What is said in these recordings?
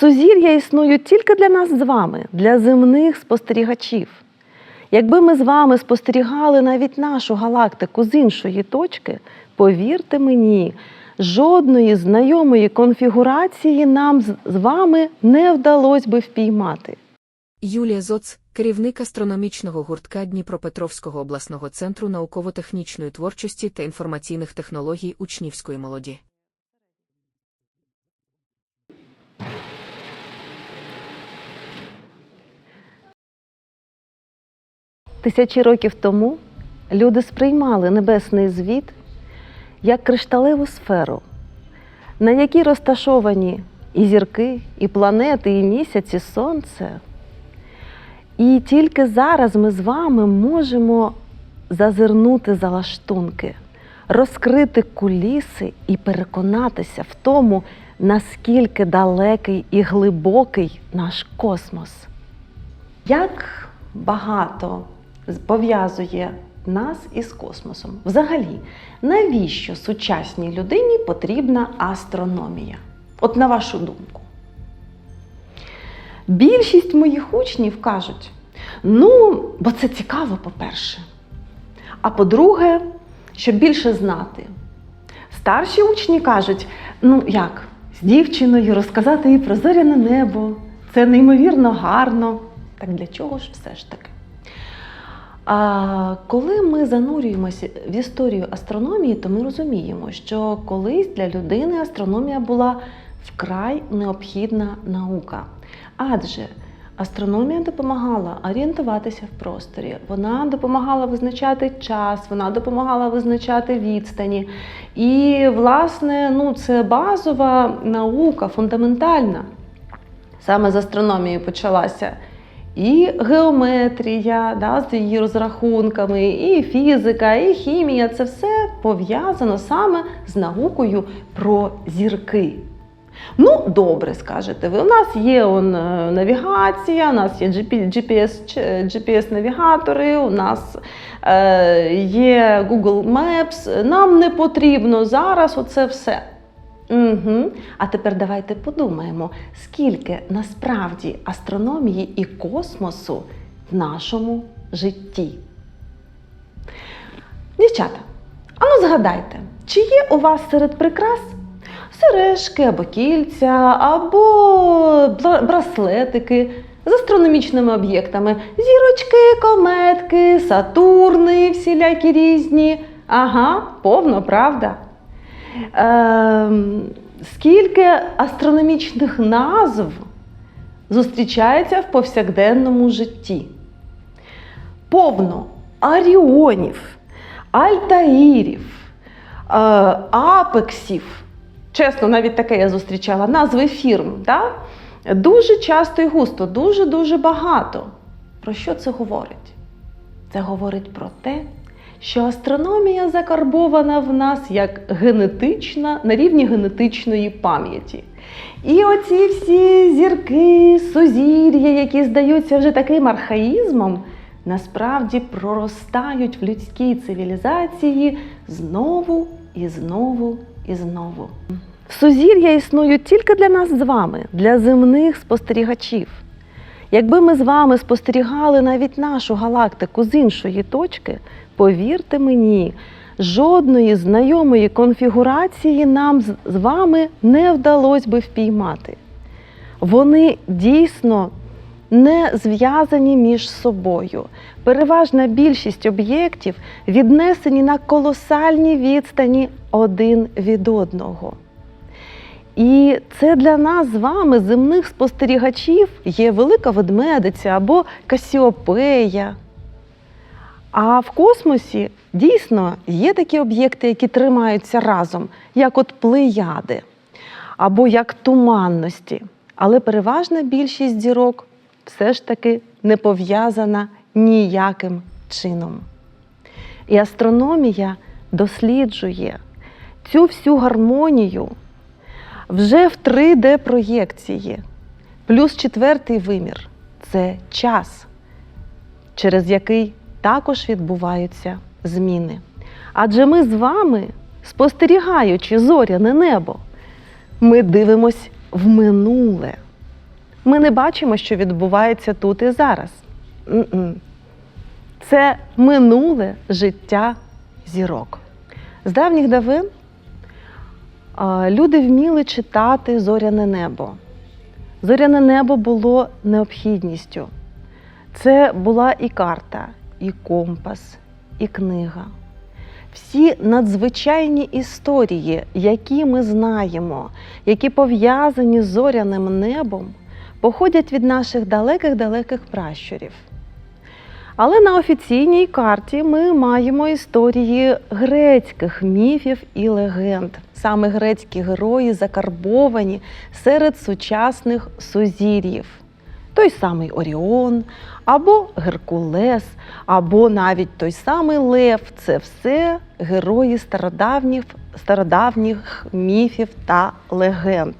Сузір'я існують тільки для нас з вами, для земних спостерігачів. Якби ми з вами спостерігали навіть нашу галактику з іншої точки, повірте мені, жодної знайомої конфігурації нам з вами не вдалося би впіймати. Юлія Зоц, керівник астрономічного гуртка Дніпропетровського обласного центру науково-технічної творчості та інформаційних технологій учнівської молоді. Тисячі років тому люди сприймали небесний звіт як кришталеву сферу, на якій розташовані і зірки, і планети, і місяць, і сонце. І тільки зараз ми з вами можемо зазирнути за лаштунки, розкрити куліси і переконатися в тому, наскільки далекий і глибокий наш космос. Як багато пов'язує нас із космосом? Взагалі, навіщо сучасній людині потрібна астрономія? От на вашу думку. Більшість моїх учнів кажуть: ну, бо це цікаво, по-перше. А по-друге, щоб більше знати. Старші учні кажуть: ну як, з дівчиною розказати їй про зоряне небо. Це неймовірно гарно. Так для чого ж все ж таки? А коли ми занурюємося в історію астрономії, то ми розуміємо, що колись для людини астрономія була вкрай необхідна наука. Адже астрономія допомагала орієнтуватися в просторі, вона допомагала визначати час, вона допомагала визначати відстані. І, власне, ну, це базова наука, фундаментальна. Саме з астрономії почалася і геометрія да, з її розрахунками, і фізика, і хімія це все пов'язано саме з наукою про зірки. Ну, добре, скажете ви. У нас є он, е, навігація, у нас є GPS, GPS-навігатори, у нас е, є Google Maps. Нам не потрібно зараз оце все. Угу. А тепер давайте подумаємо, скільки насправді астрономії і космосу в нашому житті. Дівчата, ану згадайте, чи є у вас серед прикрас сережки або кільця, або браслетики з астрономічними об'єктами? Зірочки, кометки, сатурни, всілякі різні. Ага, повно, правда? Ем, скільки астрономічних назв зустрічається в повсякденному житті? Повно аріонів, альтаїрів, е, апексів. Чесно, навіть таке я зустрічала, назви фірм. Да? Дуже часто і густо, дуже-дуже багато. Про що це говорить? Це говорить про те, що астрономія закарбована в нас як генетична на рівні генетичної пам'яті. І оці всі зірки, сузір'я, які здаються вже таким архаїзмом, насправді проростають в людській цивілізації знову і знову і знову. Сузір'я існують тільки для нас з вами, для земних спостерігачів. Якби ми з вами спостерігали навіть нашу галактику з іншої точки, повірте мені, жодної знайомої конфігурації нам з- вами не вдалося би впіймати. Вони дійсно не зв'язані між собою. Переважна більшість об'єктів віднесені на колосальні відстані один від одного. І це для нас з вами, земних спостерігачів, є велика ведмедиця або Касіопея. А в космосі дійсно є такі об'єкти, які тримаються разом, як от плеяди або як туманності. Але переважна більшість зірок все ж таки не пов'язана ніяким чином. І астрономія досліджує цю всю гармонію вже в 3D-проєкції. Плюс четвертий вимір це час, через який також відбуваються зміни. Адже ми з вами, спостерігаючи зоряне небо, ми дивимось в минуле. ми не бачимо, що відбувається тут і зараз. Це минуле життя зірок. З давніх давин люди вміли читати зоряне небо. Зоряне небо було необхідністю. Це була і карта, і компас, і книга. Всі надзвичайні історії, які ми знаємо, які пов'язані з зоряним небом, походять від наших далеких-далеких пращурів. Але на офіційній карті ми маємо історії грецьких міфів і легенд. Саме грецькі герої закарбовані серед сучасних сузір'їв. Той самий Оріон, або Геркулес, або навіть той самий Лев це все герої стародавніх, стародавніх міфів та легенд.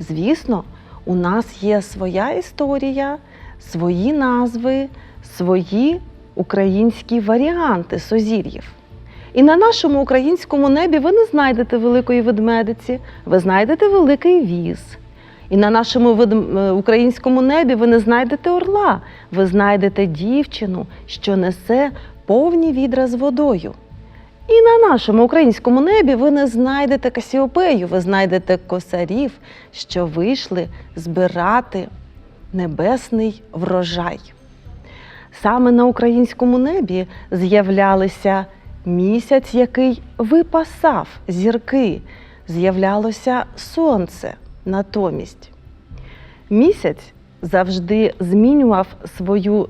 Звісно, у нас є своя історія, свої назви, свої українські варіанти сузір'їв. І на нашому українському небі ви не знайдете великої ведмедиці, ви знайдете великий віз. І на нашому е, українському небі ви не знайдете орла, ви знайдете дівчину, що несе повні відра з водою. І на нашому українському небі ви не знайдете Касіопею, ви знайдете косарів, що вийшли збирати небесний врожай. Саме на українському небі з'являлися місяць, який випасав зірки, з'являлося сонце натомість. Місяць завжди змінював свою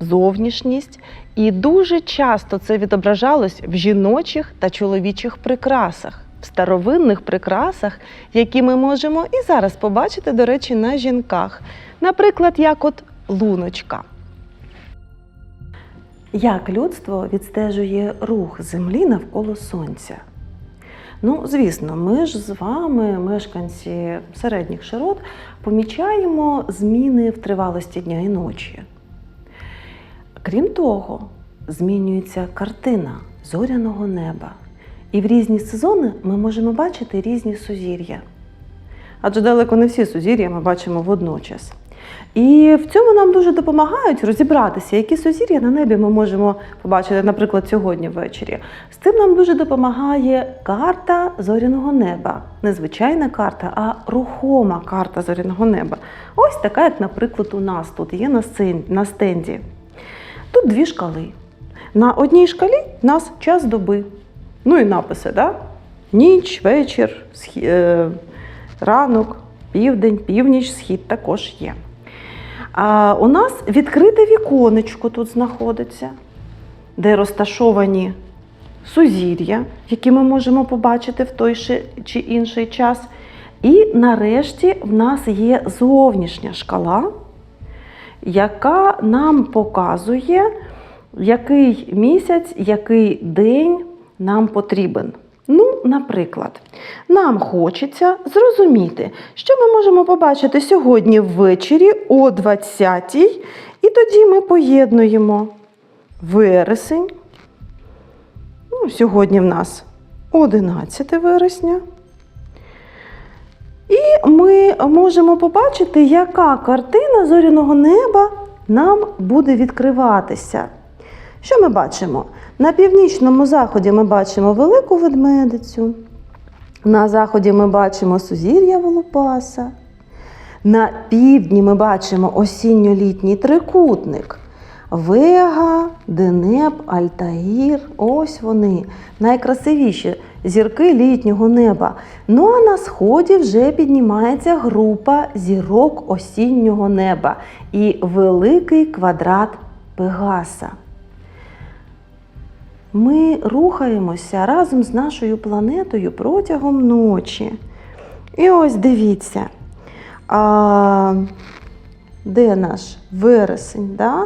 зовнішність, і дуже часто це відображалось в жіночих та чоловічих прикрасах, в старовинних прикрасах, які ми можемо і зараз побачити, до речі, на жінках. Наприклад, як от луночка. Як людство відстежує рух Землі навколо Сонця? Ну, звісно, ми ж з вами, мешканці середніх широт, помічаємо зміни в тривалості дня і ночі. Крім того, змінюється картина зоряного неба. І в різні сезони ми можемо бачити різні сузір'я. Адже далеко не всі сузір'я ми бачимо водночас. І в цьому нам дуже допомагають розібратися, які сузір'я на небі ми можемо побачити, наприклад, сьогодні ввечері. З цим нам дуже допомагає карта зоряного неба. Не звичайна карта, а рухома карта зоряного неба. Ось така, як, наприклад, у нас тут є на стенді. Тут дві шкали. На одній шкалі в нас час доби. Ну і написи, да? ніч, вечір, схі- е, ранок, південь, північ, схід також є. А у нас відкрите віконечко тут знаходиться, де розташовані сузір'я, які ми можемо побачити в той чи інший час. І нарешті в нас є зовнішня шкала, яка нам показує, який місяць, який день нам потрібен. Ну, наприклад, нам хочеться зрозуміти, що ми можемо побачити сьогодні ввечері о 20-й, і тоді ми поєднуємо вересень. Ну, сьогодні в нас 11 вересня. І ми можемо побачити, яка картина зоряного неба нам буде відкриватися. Що ми бачимо? На північному заході ми бачимо велику ведмедицю. На заході ми бачимо сузір'я Волопаса. На півдні ми бачимо осінньо-літній трикутник. Вега, Денеп, Альтаїр. Ось вони, найкрасивіші зірки літнього неба. Ну а на сході вже піднімається група зірок осіннього неба і великий квадрат Пегаса. Ми рухаємося разом з нашою планетою протягом ночі. І ось дивіться, а, де наш вересень? Да?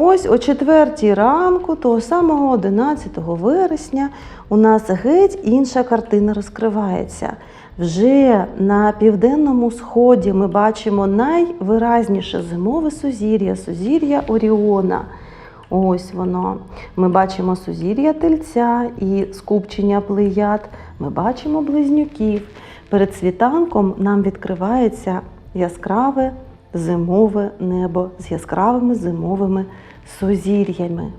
Ось о 4 ранку, того самого 11 вересня, у нас геть інша картина розкривається. Вже на південному сході ми бачимо найвиразніше зимове сузір'я, сузір'я Оріона. Ось воно. Ми бачимо сузір'я тельця і скупчення плеяд. Ми бачимо близнюків. Перед світанком нам відкривається яскраве зимове небо з яскравими зимовими сузір'ями.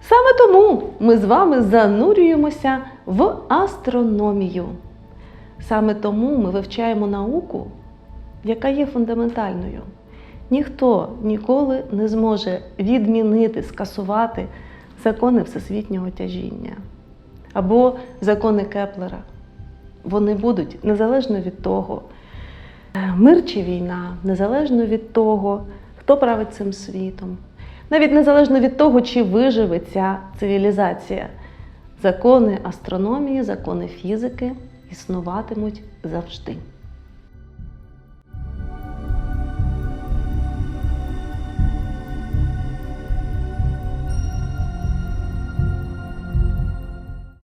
Саме тому ми з вами занурюємося в астрономію. Саме тому ми вивчаємо науку, яка є фундаментальною. Ніхто ніколи не зможе відмінити, скасувати закони всесвітнього тяжіння або закони Кеплера. Вони будуть незалежно від того, мир чи війна, незалежно від того, хто править цим світом, навіть незалежно від того, чи виживе ця цивілізація. Закони астрономії, закони фізики існуватимуть завжди.